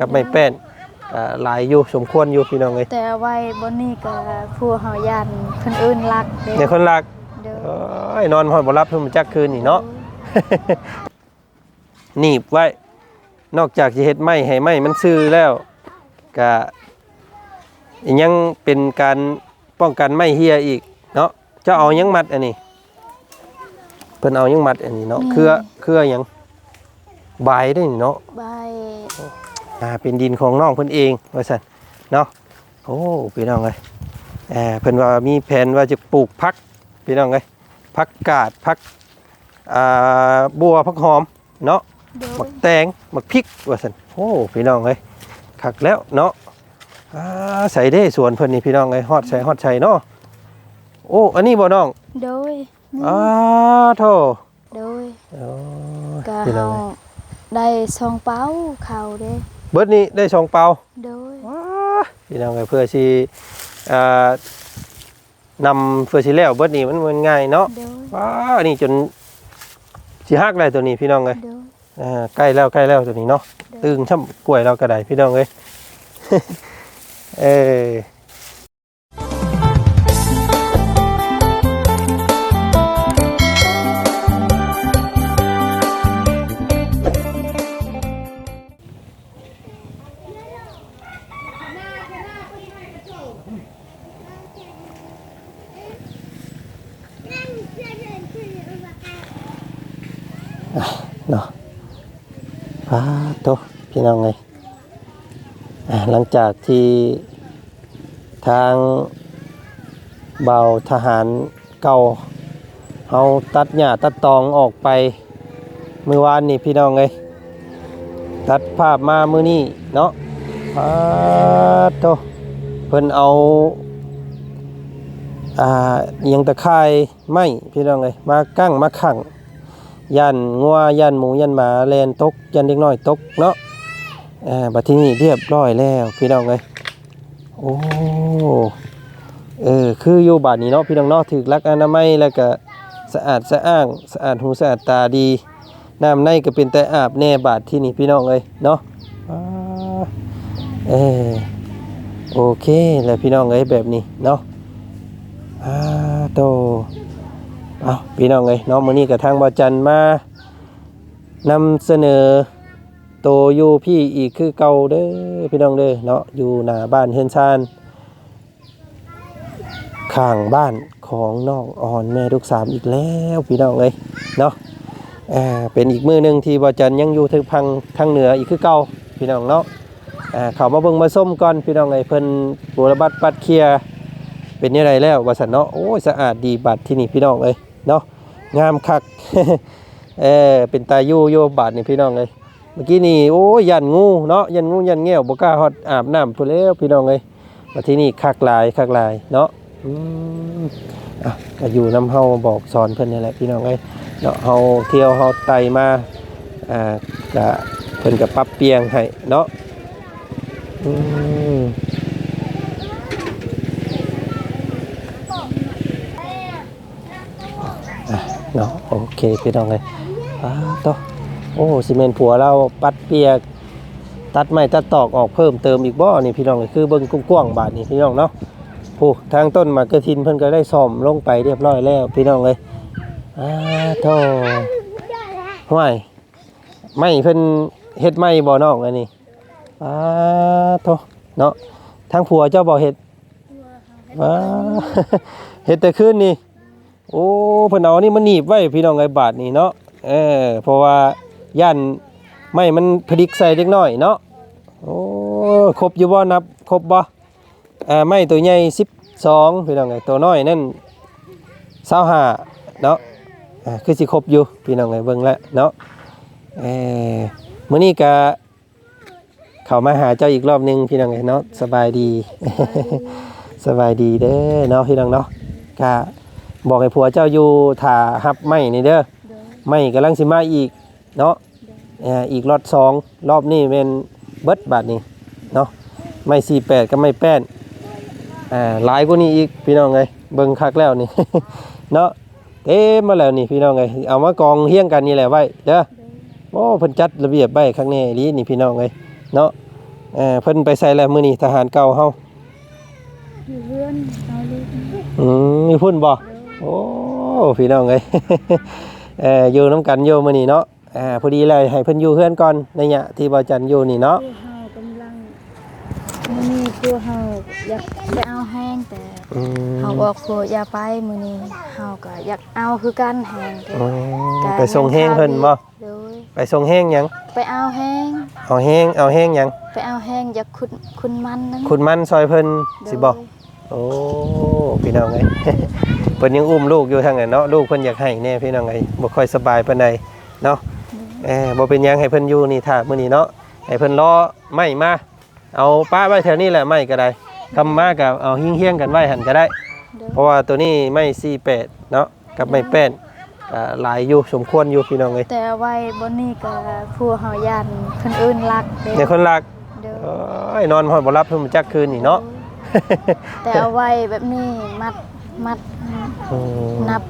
กับไม้แป้นอ่าหลายอยู่สมควรอยู่พี่น้องเอ้ยแต่ไว้บนนี้ก็ผู้เฮายันเพิ่นอื่นรักเด้ในคนรักเด้อเอ้ยนอนหอดบ่รับเพิ่นมาจักคืนนี่เนาะ หนีบไว้ นอกจากจะเฮ็ดไม้ให้ไม้มันซื่อแล้วก็ยังเป็นการป้องกันไม้เหียอีกเนาะเจะเอายังมัดอันนี้เพิ่นเอายังมัดอันนี้เนาะเครือเครือหยังบายได้นี่เนาะใบ อ่าเป็นดินของน้องเพิ่นเองว่าซั่นเนาะโอ้พี่น้องเอ้ยเอ่อเพิ่นว่ามีแผนว่าจะปลูกพักพี่น้องเอ้ยพักกาดพักอ่าบัวพักหอมเนาะเด้อหมักแตงหมักพริกว่าซั่นโอ้พี่น้องเอ้ยคักแล้วเนาะอ่าใส่ได้สวนเพิ่นนี่พี่น้องเอ้ยฮอดใส่ฮอดใส่เนาะโอ้อันนี้บ่น้องโดยอ้าโธโดยอ๋อก็พี่น้อเฮางเอ้ยได้ซองเป้าเข้าเด้ เบิดนี้ได้สองเปาโดยว้าพี่น้องเอ้ยเพื่อสิอ่านำเพื่อสิแล้วเบิดนี้มันมันง่ายเนาะโดยว้านี่จนสิฮักได้ตัวนี้พี่น้องเอ้ยโดย อ่าใกล้แล้วใกล้แล้วตัวนี้เนาะตึงช่ำกล้วยเราก็ได้พี่น้องเอ้ยเอ้ย พี่น้องเอ้ยหลังจากที่ทางเบาทหารเก่าเอาตัดหญ้าตัดตองออกไปมือวานนี่พี่น้องเอ้ยตัดภาพมามือนี่เนาะว้าโตเพิ่นเอาอ่าเอียงตะไคร่ายไม้พี่น้องเอ้ยมากั้งมาขังยันงัวยันหมูยันหมาแลนตกยันเด็กน้อยตกเนาะ อ่าบัดที่นี้เรียบร้อยแล้วพี่น้องเอ้ยโอ้เออคืออยู่บาดนี้เนาะพี่น้องเนาะถึกลักอนามัยแล้วก็สะอาดสะอ้างสะอาดหูสะอาดตาดีน้ำในก็เป็นแต่อาบแน่บาดที่นี่พี่น้องเอ้ยเนาะเออโอเคแล้วพี่น้องเอ้ยแบบนี้เนาะอาโตเอาพี่น้องเอ้ยเน้องมื้อนี้กับทางบาจันมานำเสนอ โตอยู่พี่อีกคือเก่าเด้อพี่น้องเด้อเนาะอยู่หน้าบ้านเฮือนซานข้างบ้านของน้องอ่อนแม่ลูกสามอีกแล้วพี่น้องเอ้ยเนาะอ่าเป็นอีกมือหนึ่งที่บาจันยังอยู่ทางพังทางเหนืออีกคือเก่าพี่น้องเนาะอ่าเขามาเบิ่งมาส้มก่อนพี่น้องเอ้ยเพิ่นบูรบัดปัดเคลียเป็นยังไงแล้วว่าสันเนาะโอ้ยสะอาดดีบัดที่นี่พี่น้องเอ้ยเนาะงามคักเออเป็นตายู่โยบาดนี่พี่น้องเอ้ย เมื่อกี้นี่โอ้ยยันงูเนาะยันงูยันแง่วบกล้าฮอดอาบน้ำพุ่นแล้วพี่น้องเอ้ยมาที่นี่คักลายคักลายเนาะอืมอะก็อยู่น้ำเฮาบอกสอนเพิ่นนี่แหละพี่น้องเอ้ยเนาะเฮาเที่ยวเฮาไตมาอ่าก็เพิ่นก็ปรับเปลี่ยนให้เนาะอืมเนาะโอเคพี่น้องเลยอ้าต่อ โอ้ซีเมนผัวเราปัดเปียก ตัดไม้ตัดตอกออกเพิ่มเติมอีกบ่อนี่พี่น้องเลยคือเบิ่งกว้างๆบาทนี่พี่น้องเนาะผู้ทางต้นมากระทินเพิ่นก็ได้ซ่อมลงไปเรียบร้อยแล้วพี่น้องเลยอ้าโธ่ห่วยไม่เพิ่นเฮ็ดไม่บ่อน้องอันนี้อ้าโธ่เนาะทางผัวเจ้าบ่เฮ็ดว้าเฮ็ดแต่คืนนี่โอ้เพิ่นเอานี่มันหนีบไว้พี่น้องไอ้บาทนี่เนาะเออเพราะว่า ย่านไม่มันพลิกใส่เล็กน้อยเนาะโอ้ครบอยู่บ่นับครบบ่อ่าไม้ตัวใหญ่12พี่น้องไอ้ตัวน้อยนั่น25เนาะอ่าคือสิครบอยู่พี่น้องไอ้เบิ่งแล้วเนาะเออมื้อนี้ก็เข้ามาหาเจ้าอีกรอบหนึงพี่น้องไอ้เนาะสบายดี สบายดีเด้อเนาะพี่น้องเนาะก็บอกให้ผัวเจ้าอยู่ถ่าหับไม่นี่เด้อไม่กำลังสิมาอีก เนาะเอ่ออีกรอบสองรอบนี้เป็นเบิดบาทนี่เนาะไม่สี่แปดก็ไม่แป้นอ่าหลายกว่านี้อีกพี่น้องไงเบิ่งคักแล้วนี่เนาะเต็มมาแล้วนี่พี่น้องไงเอามากองเฮี้ยงกันนี่แหละไว้เด้อโอ้เพิ่นจัดระเบียบไว้ข้างในนี้นี่พี่น้องไงเนาะเออเพิ่นไปใส่แล้วมื้อนี้ทหารเก่าเฮาอยู่เพื่อนเอาลูกอืมมีพุ่นบ่โอ้พี่น้องเอ้ยเอออยู่น้ำกันอยู่มื้อนี้เนาะ อ่าพอดีเลยให้เพิ่นอยู่เฮือนก่อนในยะที่บ่จันอยู่นี่เนาะพวกเฮากำลังมื้อนี้พวกเฮาอยากไปเอาแห้งแต่อืมเฮาบอกพวกอย่าไปมื้อนี้เฮาก็อยากเอาคือกันแห้งแต่อืมก็ไปส่งแห้งเพิ่นบ่โดยไปส่งแห้งหยังไปเอาแห้งเอาแห้งเอาแห้งหยังไปเอาแห้งอยากคุณคุณมันนั้นคุณมันซอยเพิ่นสิบ่โดยโอ้พี่น้องเอ้ย เพิ่นยังอุ้มลูกอยู่ทางนั้นเนาะลูกเพิ่นอยากให้แน่พี่น้องเอ้ยบ่ค่อยสบายปานใดเนาะ เออบ่เป็นหยังให้เพิ่นอยู่นี่ถ้ามื้อนี้เนาะให้เพิ่นรอไม้มาเอาป้าไว้แถวนี้แหละไม้ก็ได้คำมาก็เอาหิ้งเฮียงๆกันไว้หั่นก็ได้โดยเพราะว่าตัวนี้ไม้48เนาะกับไม้แป้นก็หลายอยู่สมควรอยู่พี่น้องเอ้ยแต่ไว้บนนี้ก็พวกเฮาย่านเพิ่นอื่นรักเด้ในคนรักโดยโอ้ยนอนฮอดบ่หลับเพิ่นมาจักคืนนี่เนาะแต่เอาไว้แบบนี้มัดมัดอืมนับ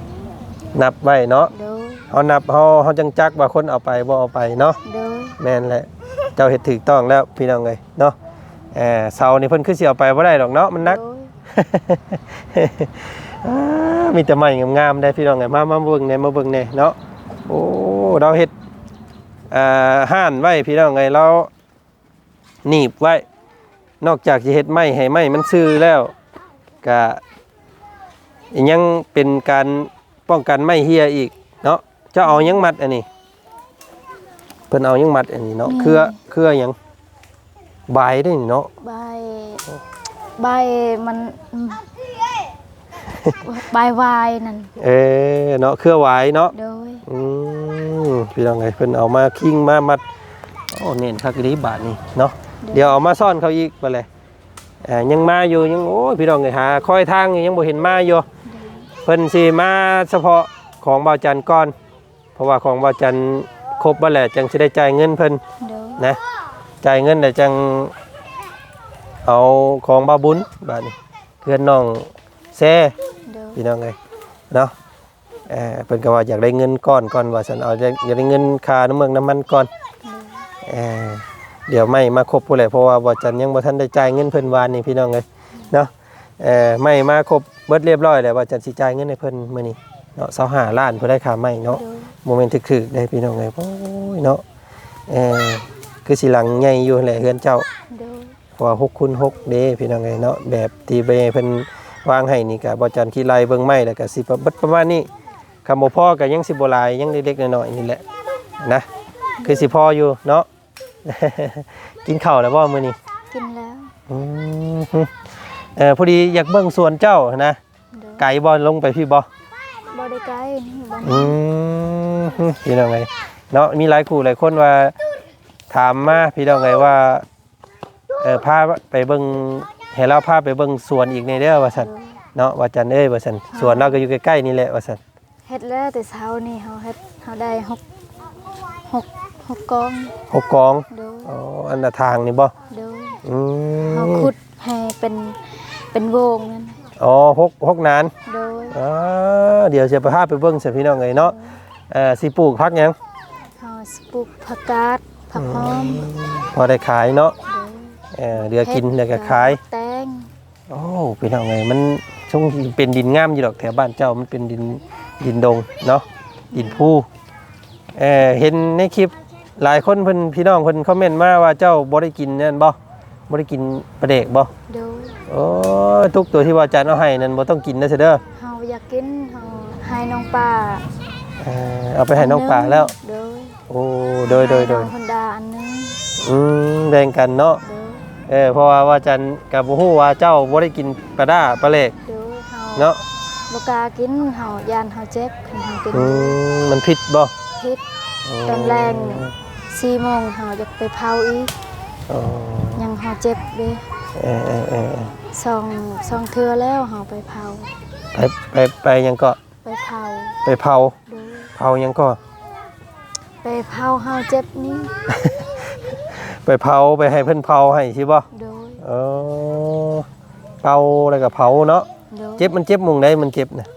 นับไว้เนาะโดย เฮานับเฮาเฮาจังจักว่าคนเอาไปบ่เอาไปเนาะโดยแม่นแหละเจ้าเฮ็ดถูกต้องแล้วพี่น้องเอ้ยเนาะเออเสานี่เพิ่นคือสิเอาไปบ่ได้ดอกเนาะมันหนัก โดยอ้ามีแต่ไม้งามๆได้พี่น้องเอ้ยมามาเบิ่งแหน่มาเบิ่งแหน่เนาะโอ้เราเฮ็ดอ่าห้านไว้พี่น้องเอ้ยเราหนีบไว้ นอกจากจะเฮ็ดไม้ให้ไม้มันซื่อแล้วก็ยังเป็นการป้องกันไม้เหียอีก เนาะเจ้าเอายังมัดอันนี้ เพิ่นเอายังมัดอันนี้เนาะเครือเครือหยังใบได้นี่เนาะใบใบมันอืมใบวายนั่นเออเนาะเครือหวายเนาะโดยอืมพี่น้องไงเพิ่นเอามาคิงมามัดโอ้เน้นคักอีหลีบาทนี่เนาะเดี๋ยวเอามาซ่อนเขาอีกไปเลยเอ่อยังมาอยู่ยังโอ้ยพี่น้องไงหาคอยทางอยู่ยังบ่เห็นมาอยู่เพิ่นสิมาเฉพาะของบ่าวจันทร์ก่อนเพ ราะว่าของบ่าวจันทร์ครบบ่แหละจังสิได้จ่ายเงินเพิ่นโดยนะจ่ายเงินแล้วจังเอาของบ่าวบุญบาดนี้เพื่อนน้องแซ่โดยพี่น้องไงเนาะเออเพิ่นก็ว่าอยากได้เงินก้อนก่อนว่าฉันเอาอยากอยากได้เงินค่าน้ำเมืองน้ำมันก่อนเออเดี๋ยวไม่มาครบผู้ใดเพราะว่าบ่จันยังบ่ทันได้จ่ายเงินเพิ่นวานนี่พี่น้องเอ้ยเนาะเออไม่มาครบเบิดเรียบร้อยแล้วว่าจันสิจ่ายเงินให้เพิ่นมื้อนี้เนาะ25ล้านเพิ่นได้ค่าไม้เนาะโดย โมเมนต์ถึกๆได้พี่น้องเอ้ยโอ้ยเนาะเออคือสิหลังใหญ่อยู่แหละเฮือนเจ้าโดยเพราะว่า6คูณ6เด้พี่น้องเอ้ยเนาะแบบที่ไปเพิ่นวางให้นี่ก็บ่จันขี้ไล่เบิ่งไม้แล้วก็สิเบิดประมาณนี้คำบ่พอก็ยังสิบ่หลายยังเล็กๆน้อยๆนี่แหละนะคือสิพออยู่เนาะ กินข้าวแล้วบ่มื้อนี้ กินแล้วอืมเออพอดีอยากเบิ่งสวนเจ้านะ โดยไก่บ่ลงไปพี่บ่ บ่ได้ไกลนี่บ่อืมพี่น้องไงเนาะมีหลายคู่หลายคนว่าถามมาพี่น้องไงว่าเออพาไปเบิ่งให้เราพาไปเบิ่งสวนอีกในเด้อว่าซั่นโดยเนาะว่าจันเอ้ยว่าซั่นสวนเราก็อยู่ใกล้ๆนี่แหละว่าซั่นเฮ็ดแล้วแต่เช้านี่เฮาเฮ็ดเฮาได้หกหกหกกองหกกองโดยอ๋ออันน่ะทางนี่บ่โดยอืมเฮาขุดให้เป็นเป็นวงนั่น อ๋อหกหกนานโดยอ๋อเดี๋ยวจะไปพาไปเบิ่งสิพี่น้องเอ้ยเนาะเอ่อสิปลูกพักหยังเฮาสิปลูกผักกาดผักหอมพอได้ขายเนาะโดยเออเดี๋ยวกินเดี๋ยวก็ขายแตงโอ้พี่น้องไงมันช่วงเป็นดินงามอยู่ดอกแถวบ้านเจ้ามันเป็นดินดินดงเนาะดินผู้เออเห็นในคลิปหลายคนเพิ่นพี่น้องเพิ่นคอมเมนต์มาว่าเจ้าบ่ได้กินนั่นบ่ บ่ได้กินปลาเด็กบ่โดยโอ้ยทุกตัวที่ว่าอาจารย์เอาให้นั่นบ่ต้องกินนะเสยเด้อเฮาอยากกินเฮาให้น้องป้าเออเอาไปให้น้องป่าแล้ว โดยโอ้โดยโดยโดยให้น้องคนดาอันหนึงอืมแบ่งกันเนาะ โดยเออเพราะว่าว่าอาจารย์ก็บ่ฮู้ว่าเจ้าบ่ได้กินปลาด้าปลาเล็กโดยเฮาเนาะบ่กล้ากินเฮาย่านเฮาเจ็บคันเฮากินอืมมันผิดบ่พิษตอนแรง4โมงเฮาจะไปเผาอีก อ๋อยังเฮาเจ็บเด้เออเออเออสองสองเทื่อแล้วเฮาไปเผา ไปไปไปยังก็ไปเผาไปเผาโดยเผายังก็ ไปเผาเฮาเจ็บนี่ไปเผาไปให้เพิ่นเผาให้ใช่บ่โดยเออเผาแล้วก็เผาเนาะโดยเจ็บมันเจ็บมุงใดมันเจ็บน่ะ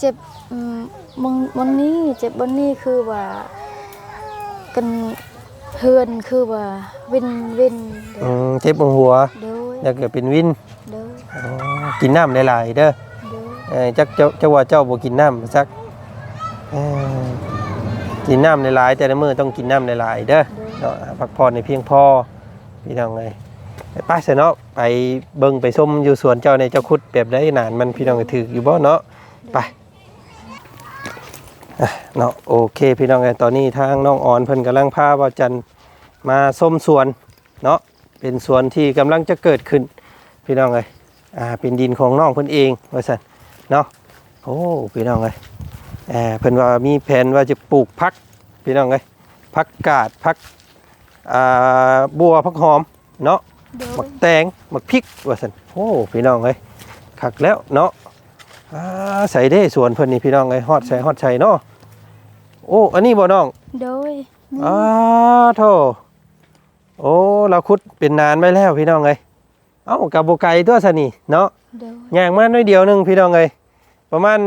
เจ็บอืมบนบนนี้เจ็บบนนี้คือว่า กัน เฮือนคือว่าวินวินอืมเจ็บหัวหัวโดยแล้วก็เป็นวินโดยอ๋อกินน้ำหลายๆเด้อโดยเอ้ยจักเจ้าเจ้าว่าเจ้าบ่กินน้ำสักเอ้ยกินน้ำหลายๆแต่ละมื้อต้องกินน้ำหลายๆเด้อเนาะพักผ่อนให้เพียงพอพี่น้องเอ้ยไปซะเนาะไปเบิ่งไปชมอยู่สวนเจ้าในเจ้าคุดแบบใดนานมันพี่น้องก็ถืออยู่บ่เนาะไปอะ เนาะโอเคพี่น้องเอ้ยตอนนี้ทางน้องออนเพิ่นกำลังพาบ่าวจันมาส้มสวนเนาะเป็นสวนที่กำลังจะเกิดขึ้น พี่น้องเอ้ยอ่าเป็นดินของน้องเพิ่นเองว่าซั่นเนาะโอ้พี่น้องเลยเออเพิ่นว่ามีแผนว่าจะปลูกพักพี่น้องเลยพักกาดพักอ่าบัวพักหอมเนาะโดมัยกแตงมักพริกว่าซั่นโอ้พี่น้องเลยคักแล้วเนาะอ่าใส่ได้สวนเพิ่นนี่พี่น้องเลยฮอดใส่ฮอดใส่เนาะ โอ้ อันนี้บ่น้อง โดยมีอ้าโธ่โอ้ เราคุดเป็นนานไปแล้วพี่น้องเลยเอ้ากับโบไก่ตัวซะนี่เนาะโดยย่างมาน้อยเดียวหนึงพี่น้องเลยประมาณ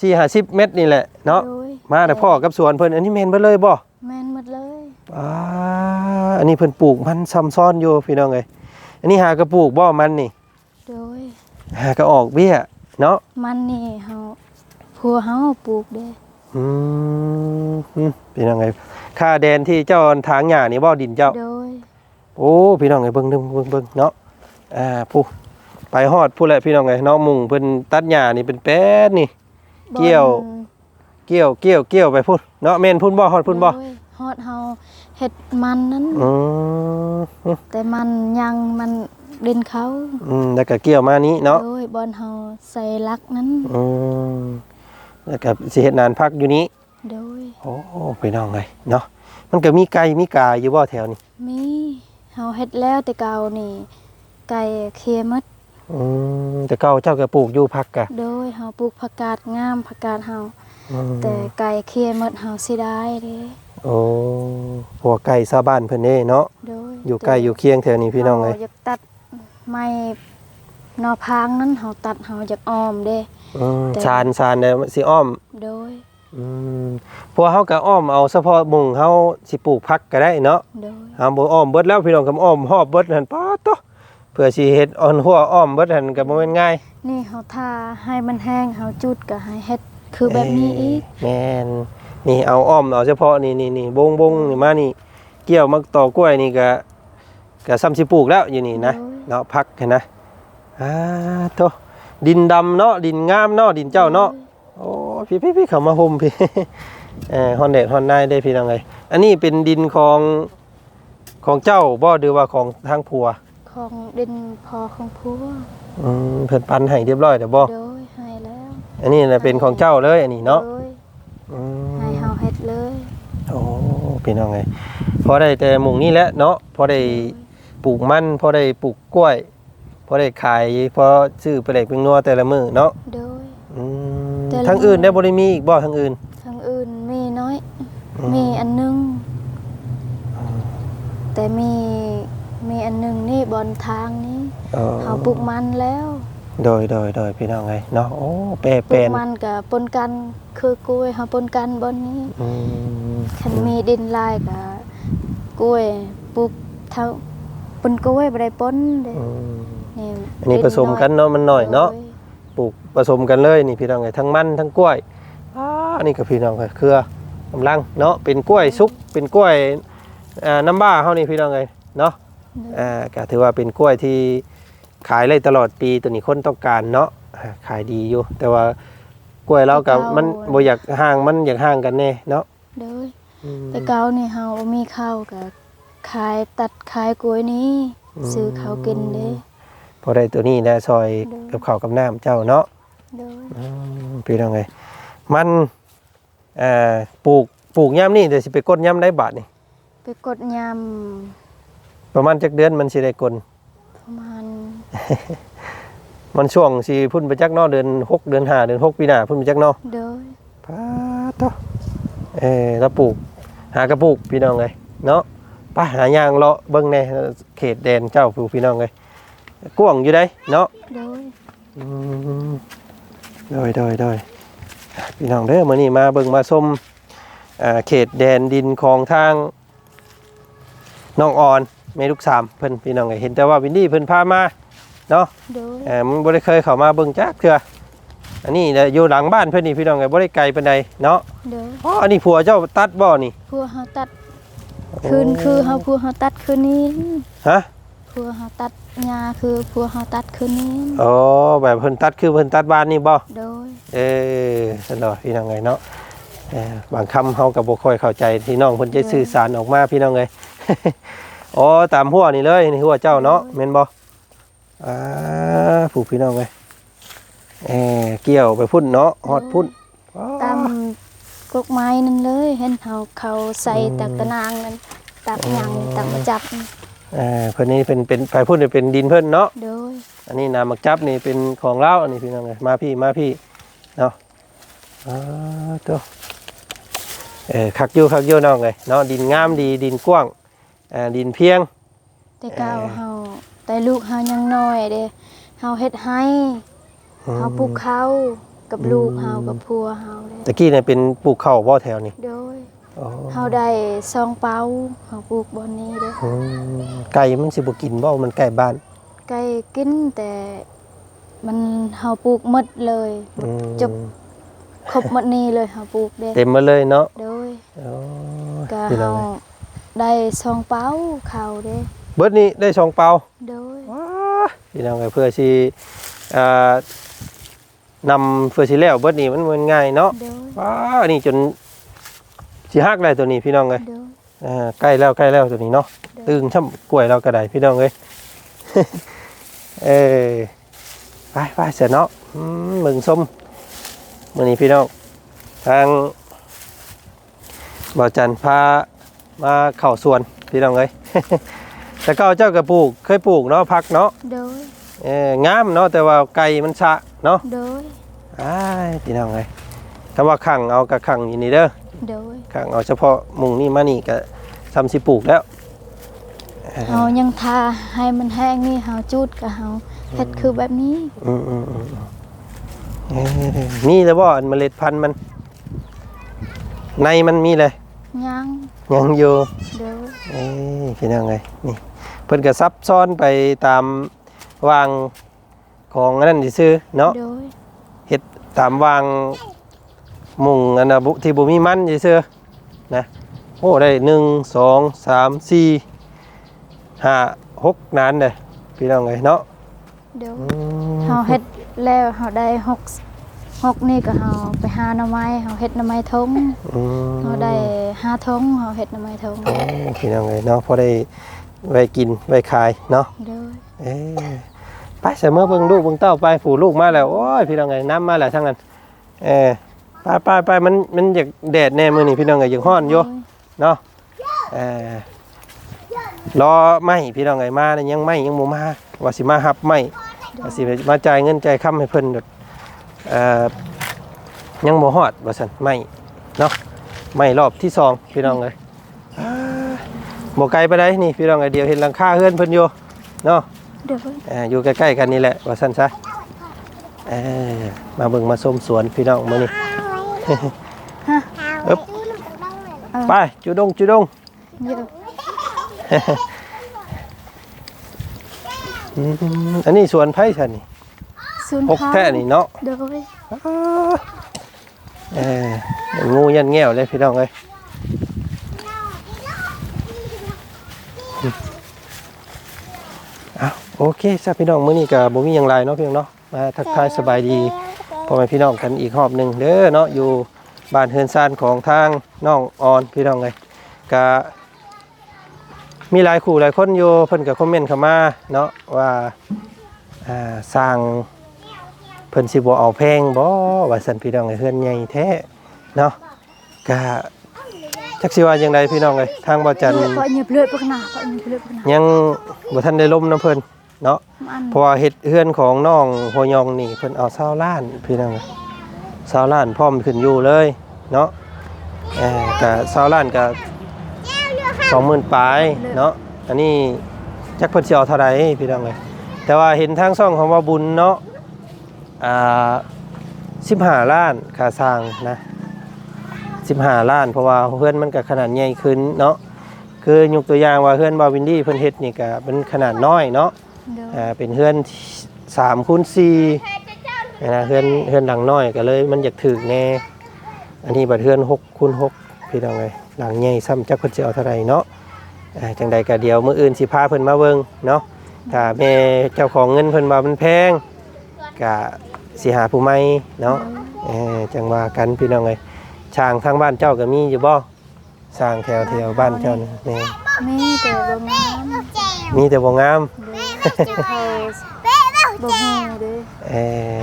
สี่ห้าสิบเมตรนี่แหละเนาะ โดยมาแต่พ่อกับสวนเพิ่นอันนี้เมนเพิ่นเลยบ่ แม่นหมดเลยอ่าอันนี้เพิ่นปลูกมันซ้ำซ้อนอยู่พี่น้องเลยอันนี้หากระปลูกบ่มันนี่ โดย หากระออกเบี้ยเนาะมันนี่เฮาพัวเฮาปลูกเด้ อืมอืมพี่น้องเลยค่าแดนที่เจ้าทางหญ้านี่บ่ดินเจ้า โดย โอ้พี่น้องเลยเบิ่งเบิ่งเบิ่งเบิ่งเนาะอ่าผู้ไปฮอดผู้แหละพี่น้องเลยเนาะมุงเพิ่นตัดหญ้านี่เป็นแป๊ดนี่ เกี่ยวบ่อนเกี่ยวเกี่ยวเกี่ยวไปพุ่นเนาะแม่นพุ่นบ่ฮอดพุ่นบ่โดยฮอดเฮาเฮ็ดมันนั้นอืมแต่มันยังมันดินเขาอืมแล้วก็เกี่ยวมานี้เนาะโดยบอนเฮาใส่ลักนั้นอืม แล้วก็สิเฮ็ดนานพักอยู่นี้ โดย โอ้ไปน้องเลยเนาะมันก็มีไก่มีกาอยู่บ่แถวนี้มีเฮาเฮ็ดแล้วแต่เก่านี่ ไก่เคลียร์หมดอืมแต่เก่าเจ้าก็ปลูกอยู่พักกะโดยเฮาปลูกผักกาดงามผักกาดเฮาอืมแต่ไก่เคลียร์หมดเฮาสิได้เด้โอ้หัวไก่ชาวบ้านเพิ่นเด้เนาะโดยอยู่ใกล้อยู่เคียงแถวนี้พี่น้องเลย ฮาอยากตัดไม้นอพางนั้นเฮาตัดเฮาอยากอ้อมเด้ อืมแต่ชานชานเด้อสิอ้อม โดย อืมเพราะวกเฮาก็อ้อมเอาเฉพาะมุงเฮาสิปลูกพักก็ได้เนาะโดย หาบ่อ้อมเบิดแล้วพี่น้องคำอ้อมหอบเบิดหั่นป๊าดโตะเพื่อสิเฮ็ดอ่อนหัวอ้อมเบิดหั่นก็บ่แม่นง่ายนี่เฮาทาให้มันแห้งเฮาจุดก็ให้เฮ็ดคือแบบนี้อีกแม่นนี่เอาอ้อมเอาเฉพาะนี่นี่นี่บงบงนี่มานี่ เกี่ยวมาต่อกล้วยนี่ก็ก็ซ้ำสิปลูกแล้วอยู่นี่นะเนาะพักเห็นนะอ่าโต ดินดำเนาะดินงามเนาะดินเจ้าเนาะโอ้พี่พี่พี่เข้ามาห่มพี่เออฮอนเดดฮอนได้ได้พี่น้องไงอันนี้เป็นดินของของเจ้าบ่หรือว่าของทางผัวของดินพอของผัวอืมเพิ่นปันให้เรียบร้อยแต่บ่โดยให้แล้ว อันนี้น่ะเป็นของเจ้าเลยอันนี้เนาะโดยอืมให้เฮาเฮ็ดเลยโอ้พี่น้องไงพอได้แต่หมุงนี่แหละเนาะพอได้ปลูกมันพอได้ปลูกกล้วย พอได้ขายพอซื้อไปเล็กเป็นนัวแต่ละมื้อเนาะโดย อืมแต่ละทางอื่นได้บ่ได้มีอีกบ่ทางอื่น ทางอื่นมีน้อย อืม มีอันหนึง แต่มีมีอันหนึงนี่บนทางนี้อ๋อเฮาปลูกมันแล้วโดยโดยโดยพี่น้องไงเนาะโอ้แปรปแปลลูกนมันกับปนกันคือกล้วยเฮาปนกันบนนี้อืมคันมีดินลายกับกล้วยปลูกเท่าปนกล้วยบ่ได้ปนเด้อืมนี่ อันนี้ผสมกันเนาะมันหน่อยเนาะปลูกผสมกันเลยนี่พี่น้องไงทั้งมันทั้งกล้วยอ่าอันนี้ก็พี่น้องไงเครือกำลังเนาะเป็นกล้วยสุกเป็นกล้วยอ่าน้ำบ้าเฮานี่พี่น้องไงเนาะอ่าก็ถือว่าเป็นกล้วยที่ขายได้ตลอดปีตัวนี้คนต้องการเนาะอ่าขายดีอยู่ แต่ว่ากล้วยเรากับมันบ่อยากห่างมันอยากห่างกันแน่เนาะเด้ออืมแต่เก่านี่เฮาบ่มีข้าวก็ขายตัดขายกล้วยนี้ซื้อข้าวกินเด้ พอได้ตัวนี้ได้ซอยเด้อกับข้าวกับน้ำเจ้าเนาะเด้ออืมพี่น้องไงมันเอ่อปลูกปลูกย่ำนี่เดี๋ยวสิไปกดย่ำได้บาทนี่ไปกดยามประมาณจักเดือนมันสิได้กลประมาณมันช่วงสิพุ่นไปจักเนอเดือนหกเดือนห้าเดือนหกปีหน้าพุ่นไปจักเนอเด้อพาโตเออแล้วปลูกหากระปลูกพี่น้องเลยเนาะไปหายางเลาะเบิ่งในเขตแดนเจ้าผู้พี่น้องเลย กว้างอยู่ได้เนาะเด้ออืมโดยโดยโดยพี่น้องเด้อมื้อนี้มาเบิ่งมาชมอ่าเขตแดนดินของทางน้องออนแม่ลูกสามเพิ่นพี่น้องก็เห็นแต่ว่าวินดี้เพิ่นพามาเนาะโดยเออมันบ่ได้เคยเข้ามาเบิ่งจักเทื่ออันนี้เนี่ยอยู่หลังบ้านเพิ่นนี่พี่น้องก็บ่ได้ไกลปานใดเนาะโดยอ๋ออันนี้ผัวเจ้าตัดบ่นี่พัวเฮาตัดคืนคือเฮาพัวเฮาตัดคืนนี้ฮะ พัวเฮาตัดหญ้าคือพัวเฮาตัดคืนนี้อ๋อแบบเพิ่นตัดคือเพิ่นตัดบ้านนี่บ่โดยเออสันดอกพี่น้องไงเนาะเออบางคำเขากับบ่ค่อยเข้าใจที่น้องเพิ่นจะสื่อสารออกมาพี่น้องไงอ๋อตามหัวนี่เลยนี่หัวเจ้าเนาะแม่นบ่อ่าผู้พี่น้องไงเออเกี่ยวไปพุ่นเนาะฮอดพุ่นอ๋อตามกกไม้นั่นเลย เห็นเฮาเขาใส่ตักตะนางนั่นตักหยังตักมาจับเออเพิ่นนี่เป็นเป็นไปพุ่นนี่เป็นดินเพิ่นเนาะ โดย อันนี้นามักจับนี่เป็นของเราอันนี้พี่น้องไงมาพี่มาพี่เนาะอ่าตัวเออคักอยู่คักอยู่น้องเลยเนาะดินงามดีดินกว้างอ่าดินเพียง แต่เก่าเฮาแต่ลูกเฮายังน้อยเด้เฮาเฮ็ดให้เฮาปลูกข้าวกับลูกเฮากับพัวเฮาเด้ตะกี้เนี่ยเป็นปลูกข้าวบ่แถวนี่โดยอ๋อ เฮาได้ซองเปาเฮาปลูกบอนนี้เด้ออืมไก่มันสิบ่กินบ่มันใกล้บ้าน ไก่กินแต่มันเฮาปลูกหมดเลยอืม จบครบหมดนี้เลยเฮาปลูกเด้เต็มมาเลยเนาะโดยอ๋อก็พี่น้อเฮางเอ้ยได้ซองเปาข้าวเด้เบิดนี้ได้สองเปา โดยว้าพี่น้องเอ้ยเพื่อสิอ่านำเพื่อสิแล้วเบิดนี้มันมันง่ายเนาะโดยว้านี่จน สิฮักได้ตัวนี้พี่น้องเอ้ยโดยอ่าใกล้แล้วใกล้แล้วตัวนี้เนาะโดยตึงช่ำกล้วยเราก็ได้พี่น้องเอ้ยเออไปไปเสร็จเนาะอืมมึงส้มมื้อนี้พี่น้องทางบ่าวจันพามาเข้าสวนพี่น้องเอ้ยแต่เก่าเจ้าก็ปลูกเคยปลูกเนาะพักเนาะโดยเอองามเนาะแต่ว่าไก่มันชะเนาะโดยอ้ายพี่น้องเอ้ยถ้าว่าขังเอากับขังอยู่นี่เด้อ โดยขังเอาเฉพาะมุงนี่มานี่ก็ทำสิปลูกแล้วเออเฮายังทาให้มันแห้งนี่เฮาจุดกับเฮาเฮ็ดคือแบบนี้อืมอืมอืมอืมเอ้ยมีแล้วบ่อันเมล็ดพันธุ์มัน ในมันมีเลยยังยังอยู่โดยเอ้ยพี่น้องไงนี่เพิ่นก็ซับซ้อนไปตามวางของอันนั้นซื่อๆเนาะโดยเฮ็ดตามวาง มุงอันน่ะบุที่บ่มีมันซื่อๆนะโอ้ได้หนึ่งสองสามสี่ห้าหกนานเลยพี่น้องไงเนาะโดยอืมเฮาเฮ็ดแล้วเฮาได้หกหกนี่ก็เฮาไปหาหน่อไม้เฮาเฮ็ดหน่อไม้ทงอืม เฮาได้ห้าทงเฮาเฮ็ดหน่อไม้ทงโอ้พี่น้องเลยเนาะพอได้ไว้กินไว้ขายเนาะโดยเอ้ยไปเสมอเบิ่งลูกเบิ่งเต้าไป ผูลูกมาแล้ว โอ้ย พี่น้องไงน้ำมาแล้วทั้งนั้นเออ ไปไปไปมันมันอยากแดดแน่มื้อนี้พี่น้องไงอยากฮ้อนอยู่เนาะเออรอไหมพี่น้องไงมาเนี่ยยังไหมยังบ่มาว่าสิมาหับไหมว่าสิมาจ่ายเงินจ่ายคำให้เพิ่นเด้อเอ่อยังบ่ฮอดว่าซั่นไหมเนาะไหมรอบที่สองพี่น้องเลยอ่าบ่ไกลไปได้นี่พี่น้องไงเดียวเห็นหลังคาเฮือนเพิ่นอยู่เนาะโดยเอ่ออยู่ใกล้ๆกันนี่แหละว่าสั้นซะเอ่อมาเบิ่งมาชมสวนพี่น้องมื้อนี้ฮะ เอ๊บเออไปจุดงจุดงเยอะอืมอันนี้สวนไผ่ซั่นนี่ศูนย์หกแท้นี่เนาะโดยเอองูยันแง่วเลยพี่น้องเอ้ยอ้าวโอเคซะพี่น้องมื้อนี้ก็บ่มีหยังหลายเนาะพี่น้องเนาะมาทักทายสบายดี พ่อแม่พี่น้องกันอีกรอบหนึ่งเด้อเนาะอยู่บ้านเฮือนซานของทางน้องออนพี่น้องเลยก็มีหลายคู่หลายคนอยู่เพิ่นก็คอมเมนต์เข้ามาเนาะว่าอ่าสร้างเพิ่นสิบ่เอาแพงบ่ว่าซั่นพี่น้องเอ้ยเฮือนใหญ่แท้เนาะก็จักสิว่าจังไดพี่น้องเอ้ยทางบ่จันเพราะเหยียบเลือดปกหน้าเพราะเหยียบเลือดปกหน้ายังบ่ทันได้ล้มน้ำเพิ่น เนาะมันเพราะว่าเฮ็ดเฮือนของน้องโฮยองนี่เพิ่นเอาเสาล้านพี่น้องเสาล้านพร้อมขึ้นอยู่เลยเนาะเอ่อก็เสาล้านก็20,000ปลายเนาะอันนี้จักเพิ่นสิเอาเท่าใดพี่น้องเอ้ยแต่ว่าเห็นทางช่องของว่าบุญเนาะอ่า15ล้านค่าสร้างนะ15ล้าน เพราะว่าเฮือนมันก็ขนาดใหญ่ขึ้นเนาะคือยกตัวอย่างว่าเฮือนบาวินดี้เพิ่นเฮ็ดนี่ก็เป็นขนาดน้อยเนาะ โดยอ่าเป็นเฮือน3คูณ4นะเฮือนเฮือนหลังน้อยก็เลย มันอยากถึกแน่ อันนี้บัดเฮือน6คูณ6พี่น้องเอ้ยหลังใหญ่ซ้ำจักเพิ่นสิเอาเท่าไหร่เนาะอ่าจังใดก็เดี๋ยวมื้ออื่นสิพาเพิ่นมาเบิ่งเนาะถ้าแม่เจ้าของเงินเพิ่นว่ามันแพงก็สิหาผู้ใหม่เนาะเออจังว่ากันพี่น้องเอ้ยช่างทางบ้านเจ้าก็มีอยู่บ่สร้างแถวแถวบ้านเจ้านี่แม่มีแต่บ่งามมีแต่บ่งาม โดยเขา บ่ฮู้เด้อเออ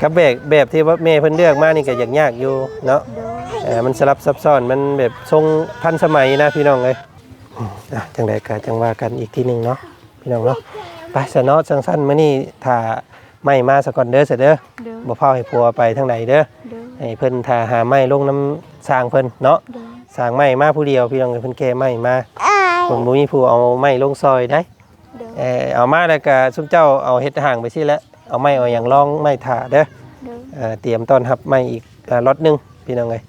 กับแบบแบบที่ว่าแม่เพิ่นเลือกมานี่ก็ยากยากอยู่เนาะโดยเออมันสลับซับซ้อนมันแบบทรงทันสมัยนะพี่น้องเอ้ยอืมอะจังไดก็จังว่ากันอีกทีหนึงเนาะพี่น้องเนาะไปสะเนาะสั้นๆมื้อนี้ถ้าไม่มาสะก่อนเด้อเสยเด้อโดยบ่พาให้ผัวไปทางไหนเด้อโดยให้เพิ่นถ้าหาไม้ลงน้ำสร้างเพิ่นเนาะโดยสร้างไม้มาผู้เดียวพี่น้องเอ้ยเพิ่นแก่ไม้มาเพิ่นบ่มีผู้เอาไม้ลงซอยได้โดย เออเอามาแล้วก็ซุมเจ้าเอาเฮ็ดห่างไปสิแล้วเอาไม้เอาหยังรองไม้ถ่าเด้อโดยเอ่อเตรียมต้อนรับไม้อีกเอ่อล็อตหนึงพี่น้องเอ้ย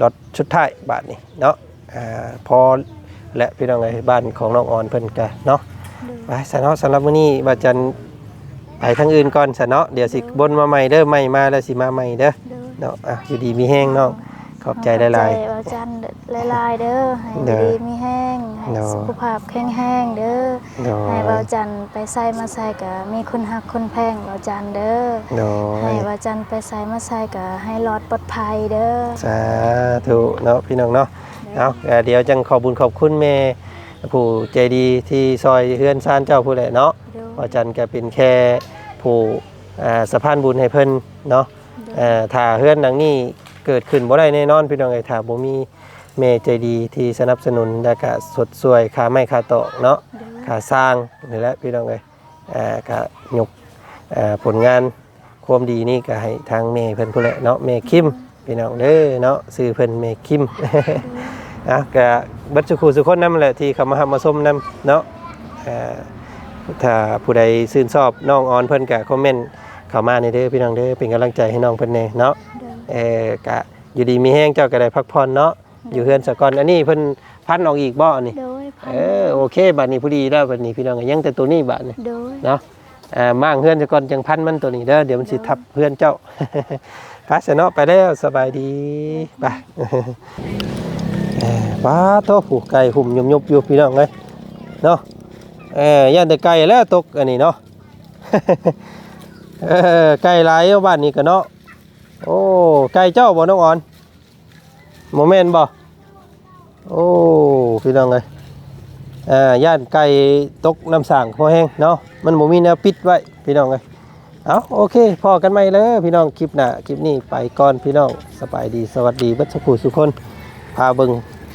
ล็อตชุดท้ายบาทนี้เนาะอ่าพอและพี่น้องเอ้ยบ้านของน้องออนเพิ่นก็เนาะโดยไปซะเนาะสำหรับมื้อนี้บาจันไปทางอื่นก่อนซะเนาะเดี๋ยวสิบนมาใหม่เด้อใหม่มาแล้วสิมาใหม่เด้อโดยเนาะอะอยู่ดีมีแห้งน้อง ขอบใจหลายขอบใจอาจารย์หลาย ๆ เด้อให้เด้อดีมีแห้งให้เด้อ สุขภาพแข็งแรงเด้อๆเนาให้เบาะจันไปใส่มาใส่กะมีคนหักคนแพงเบาจันเด้อเนาะให้เบาจันไปใส่มาใส่กะให้รอดปลอดภัยเด้อสาธุเนาะพี่น้องเนาะเอาเอ่อเดี๋ยวจังขอบุญขอบคุณแม่ผู้ใจดีที่ซอยเฮือนซ่านเจ้าผู้แหละเนาะเด้อว่าจันก็เป็นแค่ผู้อ่าสะพานบุญให้เพิ่นเนาะ เอ่อถ้าเฮือนหลังนี้ เกิดขึ้นบ่ได้แน่นอนพี่น้องไอ้ยถ้าบ่มีแม่ใจดีที่สนับสนุนและก็สดสวยค่าไม้ค่าโตะเนาะเด้อค่าสร้างนี่แหละพี่น้องเอ้ยอ่าก็ยกอ่าผลงานความดีนี่ก็ให้ทางแม่เพิ่นผู้แหละเนาะแม่คิมพี่น้องเด้อเนาะชื่อเพิ่นแม่คิมอะก็เบัดสุขุสุคนนำแหละที่เข้ามาหับมาชมนํเนาะอ่าถ้าผู้ใดชื่นชอบน้องออนเพิ่นก็คอมเมนต์เข้ามาในเด้อพี่น้องเด้อเป็นกำลังใจให้น้องเพิ่นแน่เนาะเด้อ เออกะอยู่ดีมีแห้งเจ้าก็ได้พักผ่อนเนาะอยู่เฮือนสะก่อนอันนี้เพิ่นพันออกอีกบ่นี่โดยพัเอนอโอเคบัดนี้ผู้ดีแล้วบัดนี้พี่น้องก็ยังแต่ตัวนี้บัดนี้โดยเนาะอ่ามั่างเฮือนสะก่อนจังพันมันตัวนี้เด้อเดี๋ยวมันสิทับเฮือนเจ้าไปซะเนาะไปแล้วสบายดีไปเออป้าโตผูกไก่หุ่มยุบๆอยู่พี่น้องเอ้ยเนาะเออย่านแต่ไก่แล้วตกอันนี้เนาะเออไก่หลายเอาบ้านนี้ก็เนาะ โอ้ไก่เจ้าบ่น้องอ่อนโมเมนต์บ่โอ้พี่น้องเอ้ยเอ่อย่านไก่ตกน้ำสางพอแห้งเนาะมันบ่มีแนวปิดไว้พี่น้องเอ้ยเอาโอเคพอกันใหมเลยพี่น้องคลิปหน้าคลิปนี้ไปก่อนพี่น้องสบายดีสวัสดีบัดสักครู่สุคนพาเบิง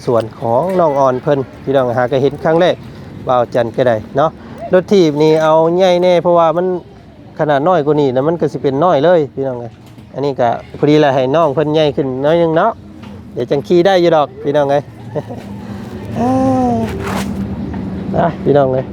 ส่วนของน้องอ่อนเพิ่นพี่น้องหาก็เห็นครั้งแรกบ่าวจันก็ได้เนาะรถถีบนี่เอาใหญ่แน่เพราะว่ามันขนาดน้อยกว่านี้นะมันก็สิเป็นน้อยเลยพี่น้องเอ้ย อันนี้ก็พอดีแหละให้น้องเพิ่นใหญ่ขึ้นน้อยนึงเนาะเดี๋ยวจังขี่ได้อยู่ดอกพี่น้องเลยอ่าพี่น้องเลย